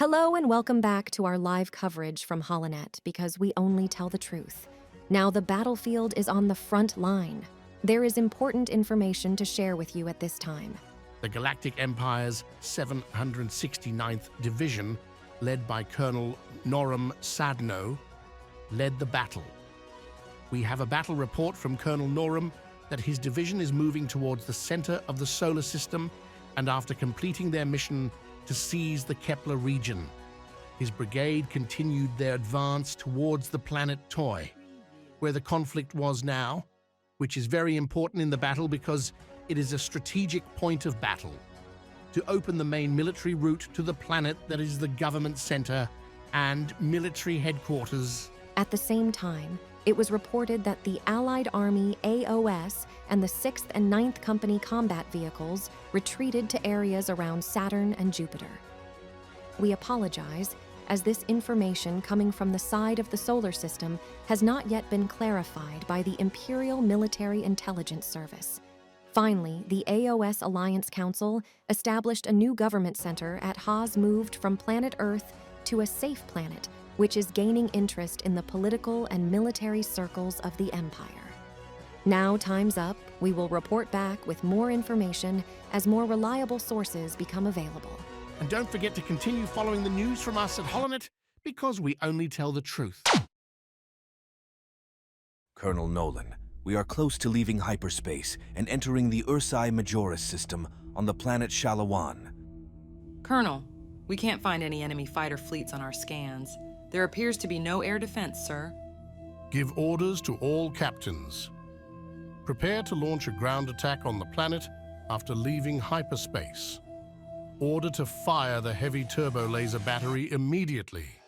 Hello and welcome back to our live coverage from Holonet because we only tell the truth. Now the battlefield is on the front line. There is important information to share with you at this time. The Galactic Empire's 769th Division, led by Colonel Noram Sadno, led the battle. We have a battle report from Colonel Noram that his division is moving towards the center of the solar system and after completing their mission to seize the Kepler region. His brigade continued their advance towards the planet Toy, where the conflict was now, which is very important in the battle because it is a strategic point of battle to open the main military route to the planet that is the government center and military headquarters. At the same time, it was reported that the Allied Army AOS and the 6th and 9th Company combat vehicles retreated to areas around Saturn and Jupiter. We apologize, as this information coming from the side of the solar system has not yet been clarified by the Imperial Military Intelligence Service. Finally, the AOS Alliance Council established a new government center at Haas moved from planet Earth to a safe planet which is gaining interest in the political and military circles of the Empire. Now, time's up. We will report back with more information as more reliable sources become available. And don't forget to continue following the news from us at Holonet because we only tell the truth. Colonel Nolan, we are close to leaving hyperspace and entering the Ursai Majoris system on the planet Shalawan. Colonel, we can't find any enemy fighter fleets on our scans. There appears to be no air defense, sir. Give orders to all captains. Prepare to launch a ground attack on the planet after leaving hyperspace. Order to fire the heavy turbo laser battery immediately.